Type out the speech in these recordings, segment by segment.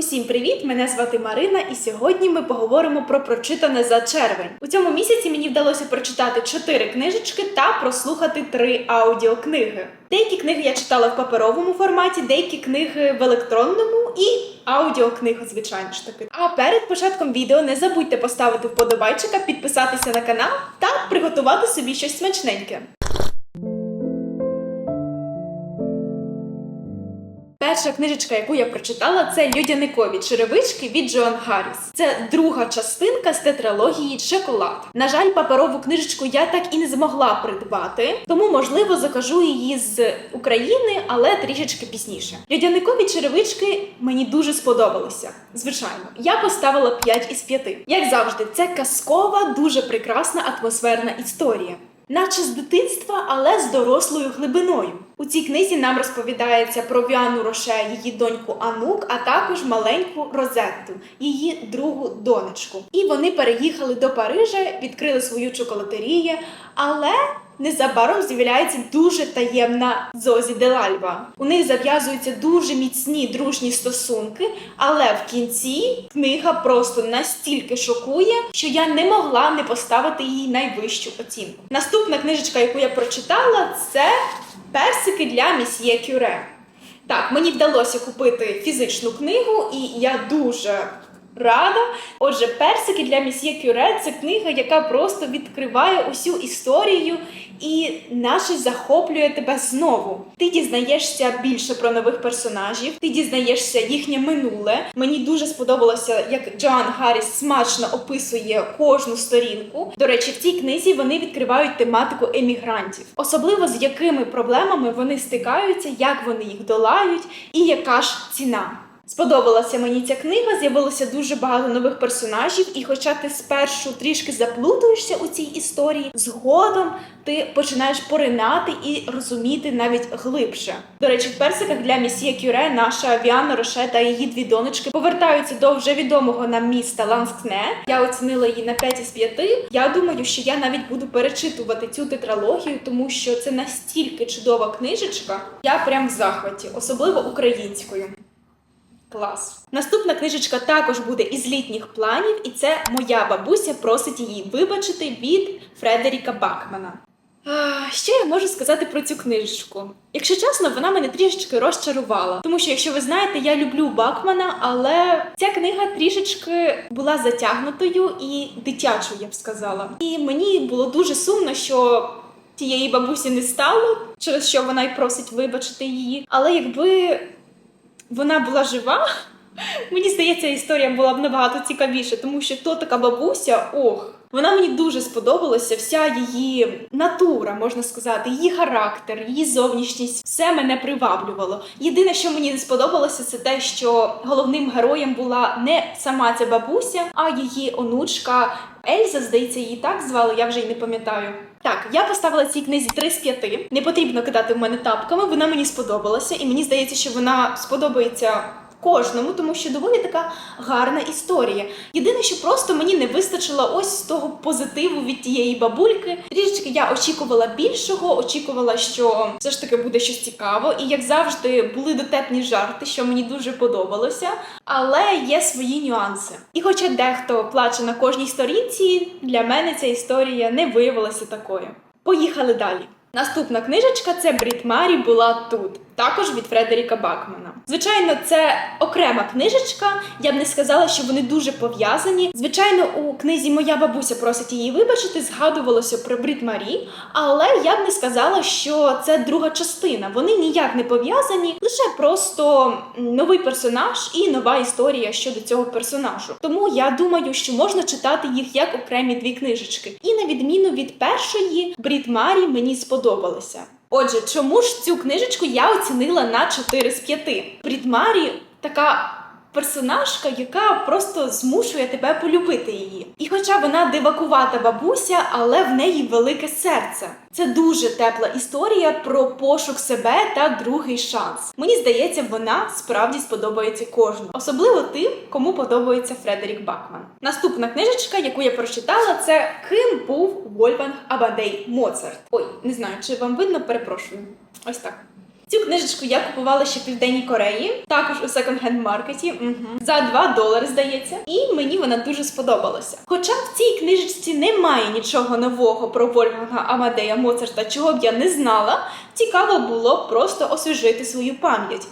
Усім привіт! Мене звати Марина, і сьогодні ми поговоримо про прочитане за червень. У цьому місяці мені вдалося прочитати чотири книжечки та прослухати три аудіокниги. Деякі книги я читала в паперовому форматі, деякі книги в електронному і аудіокниги, звичайно ж таки. А перед початком відео не забудьте поставити вподобайчика, підписатися на канал та приготувати собі щось смачненьке. Перша книжечка, яку я прочитала, це Людяникові черевички від Джоан Гарріс. Це друга частинка з тетралогії Шоколад. На жаль, паперову книжечку я так і не змогла придбати, тому можливо закажу її з України, але трішечки пізніше. Людяникові черевички мені дуже сподобалися. Звичайно, я поставила 5 із 5. Як завжди, це казкова, дуже прекрасна атмосферна історія. Наче з дитинства, але з дорослою глибиною. У цій книзі нам розповідається про Віану Роше, її доньку Анук, а також маленьку Розетту, її другу донечку. І вони переїхали до Парижа, відкрили свою чоколатерію, але незабаром з'являється дуже таємна Зозі Делальва. У них зав'язуються дуже міцні дружні стосунки, але в кінці книга просто настільки шокує, що я не могла не поставити їй найвищу оцінку. Наступна книжечка, яку я прочитала, це персики для місьє Кюре. Так, мені вдалося купити фізичну книгу, і я дуже рада. Отже, персики для місьє Кюре це книга, яка просто відкриває усю історію і наче захоплює тебе знову. Ти дізнаєшся більше про нових персонажів, ти дізнаєшся їхнє минуле. Мені дуже сподобалося, як Джоан Гарріс смачно описує кожну сторінку. До речі, в цій книзі вони відкривають тематику емігрантів, особливо з якими проблемами вони стикаються, як вони їх долають, і яка ж ціна. Сподобалася мені ця книга, з'явилося дуже багато нових персонажів, і хоча ти спершу трішки заплутуєшся у цій історії, згодом ти починаєш поринати і розуміти навіть глибше. До речі, в персиках для місьє Кюре наша Віана Роше та її дві донечки повертаються до вже відомого нам міста Ланскне. Я оцінила її на 5 із 5. Я думаю, що я навіть буду перечитувати цю тетралогію, тому що це настільки чудова книжечка. Я прям в захваті, особливо українською. Клас. Наступна книжечка також буде із літніх планів, і це моя бабуся просить її вибачити від Фредеріка Бакмана. Що я можу сказати про цю книжечку? Якщо чесно, вона мене трішечки розчарувала. Тому що, якщо ви знаєте, я люблю Бакмана, але ця книга трішечки була затягнутою і дитячою, я б сказала. І мені було дуже сумно, що тієї бабусі не стало, через що вона й просить вибачити її. Але якби вона була жива, мені здається, історія була б набагато цікавіша, тому що то така бабуся, ох. Вона мені дуже сподобалася, вся її натура, можна сказати, її характер, її зовнішність, все мене приваблювало. Єдине, що мені не сподобалося, це те, що головним героєм була не сама ця бабуся, а її онучка Ельза, здається, її так звали, я вже й не пам'ятаю. Так, я поставила цій книзі 3 з 5. Не потрібно кидати в мене тапками, вона мені сподобалася, і мені здається, що вона сподобається кожному, тому що доволі така гарна історія. Єдине, що просто мені не вистачило ось того позитиву від тієї бабульки. Трішечки я очікувала більшого, очікувала, що все ж таки буде щось цікаво. І як завжди, були дотепні жарти, що мені дуже подобалося, але є свої нюанси. І хоча дехто плаче на кожній сторінці, для мене ця історія не виявилася такою. Поїхали далі. Наступна книжечка це Брід Марі була тут, також від Фредеріка Бакмана. Звичайно, це окрема книжечка. Я б не сказала, що вони дуже пов'язані. Звичайно, у книзі Моя бабуся просить її вибачити, згадувалося про Брід Марі, але я б не сказала, що це друга частина. Вони ніяк не пов'язані, лише просто новий персонаж і нова історія щодо цього персонажу. Тому я думаю, що можна читати їх як окремі дві книжечки. І на відміну від першої, Брід Марі мені сподобалося. Отже, чому ж цю книжечку я оцінила на 4 з 5? Брід така персонажка, яка просто змушує тебе полюбити її. І хоча вона дивакувата бабуся, але в неї велике серце. Це дуже тепла історія про пошук себе та другий шанс. Мені здається, вона справді сподобається кожному, особливо тим, кому подобається Фредерік Бакман. Наступна книжечка, яку я прочитала, це Ким був Вольфганг Абадей Моцарт. Ой, не знаю, чи вам видно, перепрошую. Ось так. Цю книжечку я купувала ще в Південній Кореї, також у секонд-хенд маркеті. Угу. За 2 долари, здається. І мені вона дуже сподобалася. Хоча в цій книжечці немає нічого нового про Вольфганга Амадея Моцарта, чого б я не знала, цікаво було просто освіжити свою пам'ять.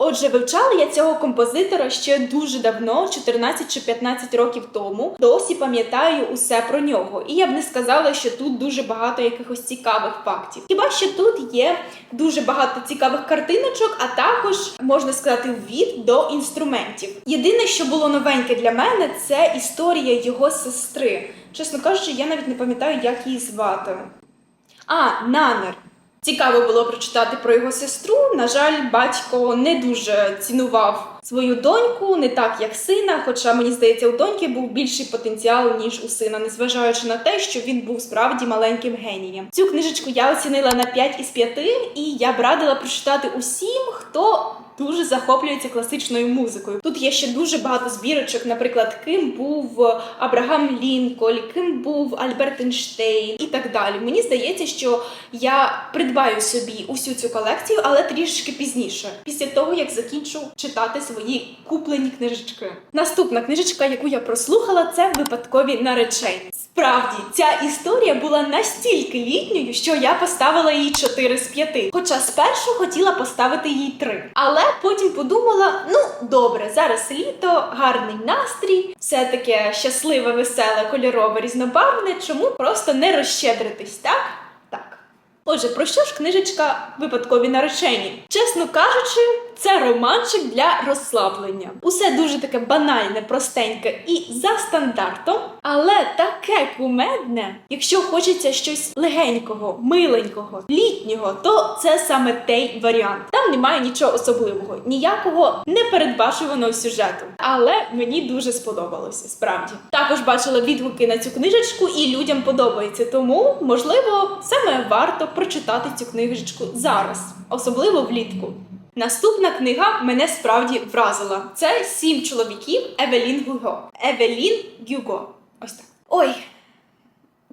Отже, вивчала я цього композитора ще дуже давно, 14 чи 15 років тому. Досі пам'ятаю усе про нього. І я б не сказала, що тут дуже багато якихось цікавих фактів. Хіба що тут є дуже багато цікавих картиночок, а також можна сказати ввід до інструментів. Єдине, що було новеньке для мене, це історія його сестри. Чесно кажучи, я навіть не пам'ятаю, як її звати. А, Нанер. Цікаво було прочитати про його сестру. На жаль, батько не дуже цінував свою доньку, не так як сина. Хоча мені здається, у доньки був більший потенціал ніж у сина, незважаючи на те, що він був справді маленьким генієм. Цю книжечку я оцінила на 5 із 5, і я б радила прочитати усім, хто. Дуже захоплюється класичною музикою. Тут є ще дуже багато збірочок, наприклад, ким був Абрагам Лінколь, ким був Альберт Ейнштейн і так далі. Мені здається, що я придбаю собі усю цю колекцію, але трішки пізніше, після того як закінчу читати свої куплені книжечки. Наступна книжечка, яку я прослухала, це випадкові наречені. Справді, ця історія була настільки літньою, що я поставила їй 4 з 5. Хоча спершу хотіла поставити їй 3. Але потім подумала: ну добре, зараз літо, гарний настрій, все таке щасливе, веселе, кольорове, різнобарвне. Чому просто не розщедритись, так? Так. Отже, про що ж книжечка випадкові наречені? Чесно кажучи, це романчик для розслаблення. Усе дуже таке банальне, простеньке і за стандартом, але таке кумедне. Якщо хочеться щось легенького, миленького, літнього, то це саме той варіант. Там немає нічого особливого, ніякого непередбачуваного сюжету. Але мені дуже сподобалося, справді. Також бачила відгуки на цю книжечку, і людям подобається. Тому, можливо, саме варто прочитати цю книжечку зараз, особливо влітку. Наступна книга мене справді вразила. Це сім чоловіків Евелін Гюго. Евелін Гюго. Ось так. Ой.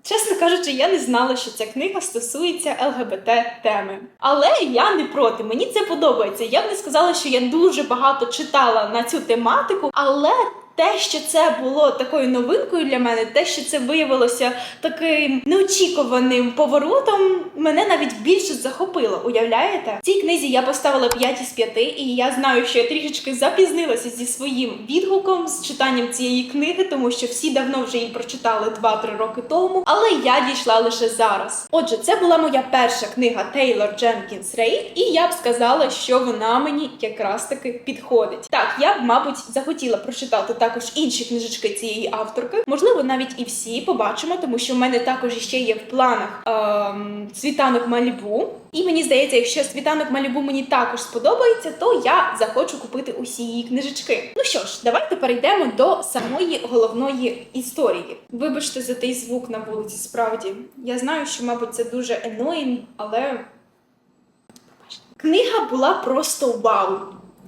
Чесно кажучи, я не знала, що ця книга стосується ЛГБТ теми. Але я не проти, мені це подобається. Я б не сказала, що я дуже багато читала на цю тематику, але те, що це було такою новинкою для мене, те, що це виявилося таким неочікуваним поворотом, мене навіть більше захопило. Уявляєте? Цій книзі я поставила 5 із 5, і я знаю, що я трішечки запізнилася зі своїм відгуком з читанням цієї книги, тому що всі давно вже її прочитали 2-3 роки тому. Але я дійшла лише зараз. Отже, це була моя перша книга Тейлор Дженкінс Рейд, і я б сказала, що вона мені якраз таки підходить. Так, я б, мабуть, захотіла прочитати також інші книжечки цієї авторки. Можливо, навіть і всі побачимо, тому що в мене також ще є в планах ем, світанок Малібу. І мені здається, якщо світанок Малібу мені також сподобається, то я захочу купити усі її книжечки. Ну що ж, давайте перейдемо до самої головної історії. Вибачте за той звук на вулиці, справді. Я знаю, що, мабуть, це дуже annoying, але Книга була просто вау.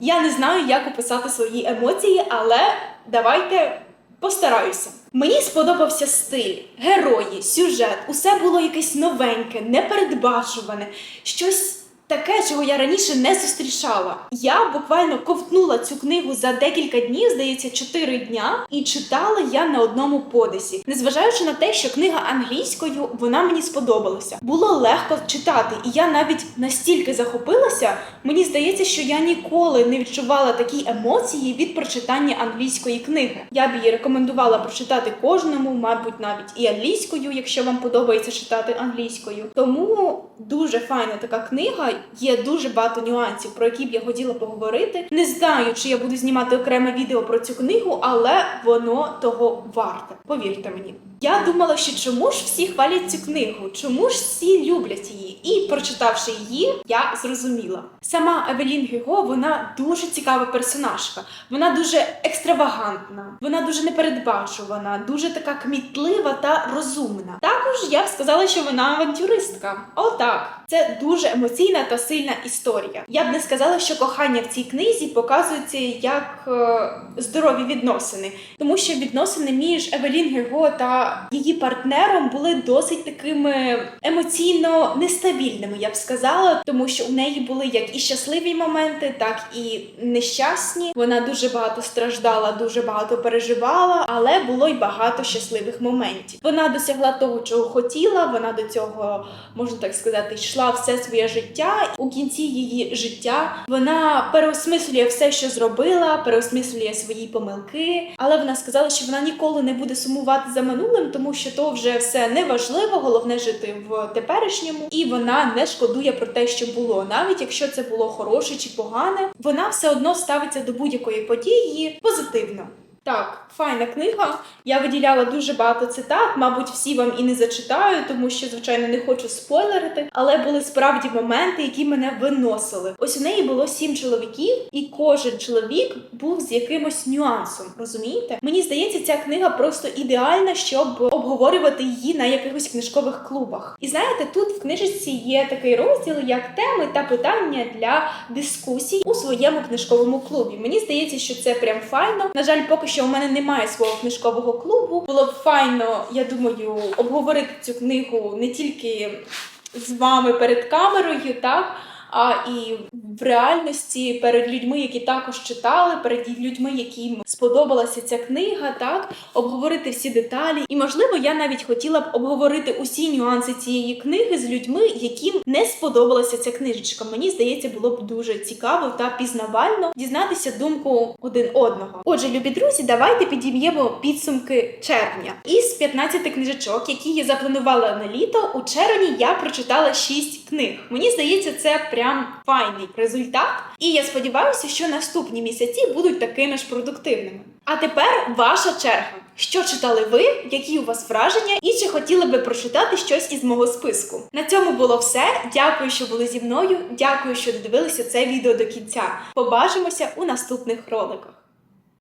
Я не знаю, як описати свої емоції, але давайте постараюся. Мені сподобався стиль, герої, сюжет, усе було якесь новеньке, непередбачуване, щось таке, чого я раніше не зустрічала. Я буквально ковтнула цю книгу за декілька днів, здається, 4 дня, і читала я на одному подисі. Незважаючи на те, що книга англійською, вона мені сподобалася. Було легко читати, і я навіть настільки захопилася. Мені здається, що я ніколи не відчувала такі емоції від прочитання англійської книги. Я б її рекомендувала прочитати кожному, мабуть, навіть і англійською, якщо вам подобається читати англійською. Тому дуже файна така книга. Є дуже багато нюансів, про які б я хотіла поговорити. Не знаю, чи я буду знімати окреме відео про цю книгу, але воно того варте. Повірте мені. Я думала, що чому ж всі хвалять цю книгу, чому ж всі люблять її? І прочитавши її, я зрозуміла. Сама Евелін Гюго, вона дуже цікава персонажка. Вона дуже екстравагантна, вона дуже непередбачувана, дуже така кмітлива та розумна. Також я б сказала, що вона авантюристка. Отак, це дуже емоційна та сильна історія. Я б не сказала, що кохання в цій книзі показується як е, здорові відносини, тому що відносини між Евелін Гюго та її партнером були досить такими емоційно нестабільними я б сказала, тому що у неї були як і щасливі моменти, так і нещасні. Вона дуже багато страждала, дуже багато переживала, але було й багато щасливих моментів. Вона досягла того, чого хотіла. Вона до цього можна так сказати, йшла все своє життя. У кінці її життя вона переосмислює все, що зробила, переосмислює свої помилки. Але вона сказала, що вона ніколи не буде сумувати за минулим, тому що то вже все не важливо, Головне жити в теперішньому, і вона не шкодує про те, що було, навіть якщо це було хороше чи погане, вона все одно ставиться до будь-якої події позитивно. Так, файна книга. Я виділяла дуже багато цитат. Мабуть, всі вам і не зачитаю, тому що, звичайно, не хочу спойлерити. Але були справді моменти, які мене виносили. Ось у неї було сім чоловіків, і кожен чоловік був з якимось нюансом. Розумієте? Мені здається, ця книга просто ідеальна, щоб обговорювати її на якихось книжкових клубах. І знаєте, тут в книжечці є такий розділ, як теми та питання для дискусій у своєму книжковому клубі. Мені здається, що це прям файно. На жаль, поки що у мене немає свого книжкового клубу. Було б файно, я думаю, обговорити цю книгу не тільки з вами перед камерою, так. А і в реальності перед людьми, які також читали, перед людьми, яким сподобалася ця книга, так обговорити всі деталі. І можливо, я навіть хотіла б обговорити усі нюанси цієї книги з людьми, яким не сподобалася ця книжечка. Мені здається, було б дуже цікаво та пізнавально дізнатися думку один одного. Отже, любі друзі, давайте підіб'ємо підсумки червня. Із 15 книжечок, які я запланувала на літо, у червні я прочитала 6 книг. Мені здається, це прям файний результат. І я сподіваюся, що наступні місяці будуть такими ж продуктивними. А тепер ваша черга. Що читали ви, які у вас враження, і чи хотіли би прочитати щось із мого списку? На цьому було все. Дякую, що були зі мною. Дякую, що додивилися це відео до кінця. Побачимося у наступних роликах.